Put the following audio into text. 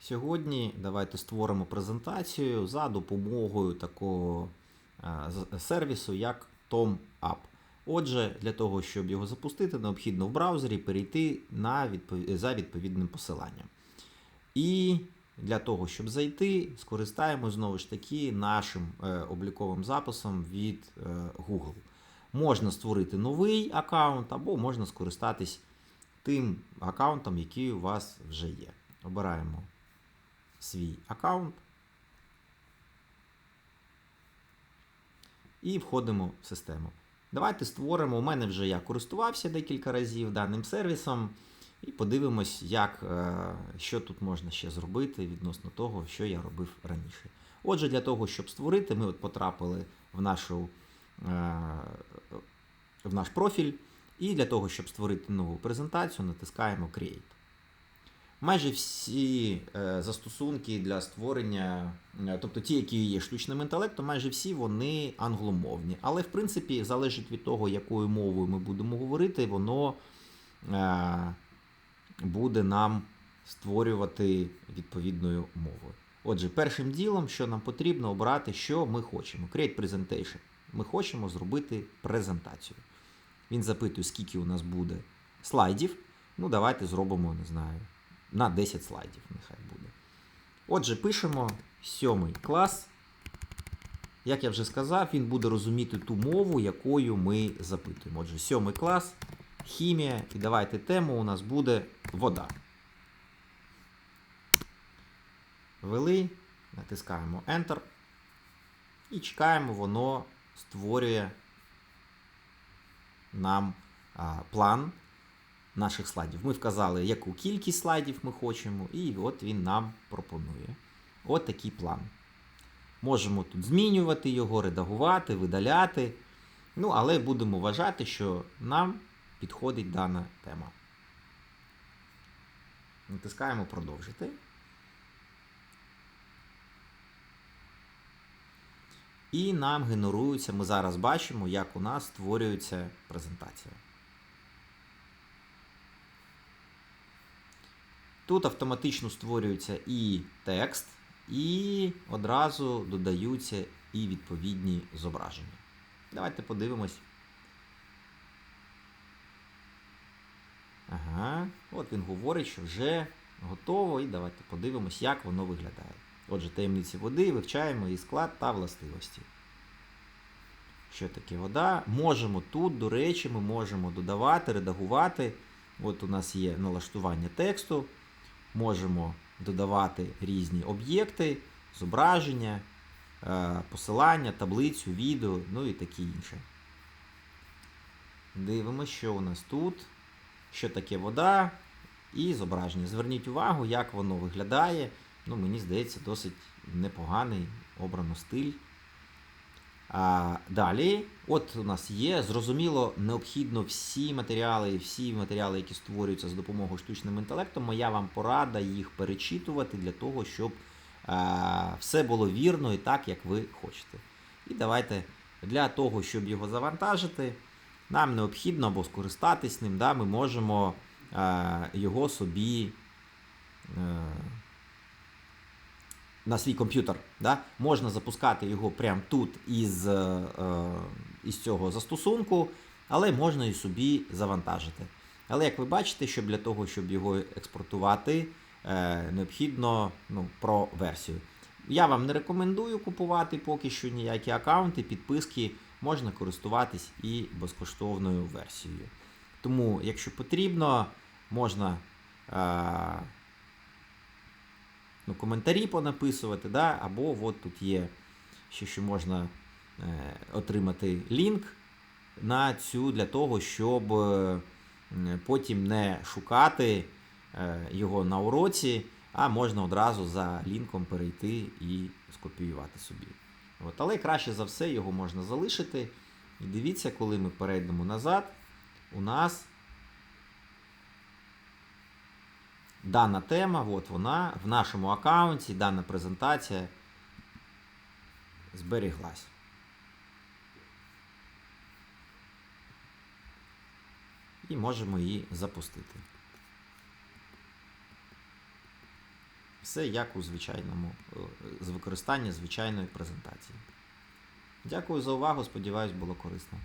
Сьогодні давайте створимо презентацію за допомогою такого сервісу, як TomApp. Отже, для того, щоб його запустити, необхідно в браузері перейти на відпов- за відповідним посиланням. І для того, щоб зайти, скористаємось знову ж таки нашим е, обліковим записом від е, Google. Можна створити новий аккаунт або можна скористатись тим аккаунтом, який у вас вже є. Обираємо свій аккаунт і входимо в систему. Давайте створимо. У мене вже я користувався декілька разів даним сервісом. І подивимось, як, е, що тут можна ще зробити відносно того, що я робив раніше. Отже, для того, щоб створити, ми от потрапили в, нашу, е, в наш профіль. І для того, щоб створити нову презентацію, натискаємо Create. Майже всі е, застосунки для створення, е, тобто ті, які є штучним інтелектом, майже всі вони англомовні. Але, в принципі, залежить від того, якою мовою ми будемо говорити, воно е, буде нам створювати відповідною мовою. Отже, першим ділом, що нам потрібно обрати, що ми хочемо. Create Presentation. Ми хочемо зробити презентацію. Він запитує, скільки у нас буде слайдів. Ну, давайте зробимо, не знаю, на 10 слайдів, нехай буде. Отже, пишемо сьомий клас. Як я вже сказав, він буде розуміти ту мову, якою ми запитуємо. Отже, сьомий клас, хімія. І давайте тему у нас буде вода. Ввели, натискаємо Enter. І чекаємо, воно створює нам а, план наших слайдів. Ми вказали, яку кількість слайдів ми хочемо, і от він нам пропонує. От такий план. Можемо тут змінювати його, редагувати, видаляти. Ну, але будемо вважати, що нам підходить дана тема. Натискаємо продовжити. І нам генерується, ми зараз бачимо, як у нас створюється презентація. Тут автоматично створюється і текст, і одразу додаються і відповідні зображення. Давайте подивимось. Ага, от він говорить, що вже готово, і давайте подивимось, як воно виглядає. Отже, таємниці води вивчаємо її склад та властивості. Що таке вода? Можемо тут, до речі, ми можемо додавати, редагувати. От у нас є налаштування тексту. Можемо додавати різні об'єкти, зображення, е, посилання, таблицю, відео, ну і таке інше. Дивимося, що у нас тут, що таке вода і зображення. Зверніть увагу, як воно виглядає. Ну, мені здається, досить непоганий обрано стиль. А, далі, от у нас є, зрозуміло, необхідно всі матеріали, всі матеріали, які створюються з допомогою штучним інтелектом, моя вам порада їх перечитувати для того, щоб а, все було вірно і так, як ви хочете. І давайте для того, щоб його завантажити, нам необхідно або скористатись ним, да, ми можемо а, його собі. е, на свій комп'ютер. Да? Можна запускати його прямо тут із, е, із цього застосунку, але можна і собі завантажити. Але як ви бачите, що для того, щоб його експортувати, е, необхідно ну, про версію. Я вам не рекомендую купувати поки що ніякі аккаунти, підписки, можна користуватись і безкоштовною версією. Тому, якщо потрібно, можна. Ну, коментарі понаписувати, да? або от тут є ще що можна е, отримати лінк на цю для того, щоб е, потім не шукати е, його на уроці, а можна одразу за лінком перейти і скопіювати собі. От. Але краще за все його можна залишити. І дивіться, коли ми перейдемо назад, у нас дана тема, от вона в нашому аккаунті, дана презентація зберіглась. І можемо її запустити. Все як у звичайному, е, з використання звичайної презентації. Дякую за увагу, сподіваюсь, було корисно.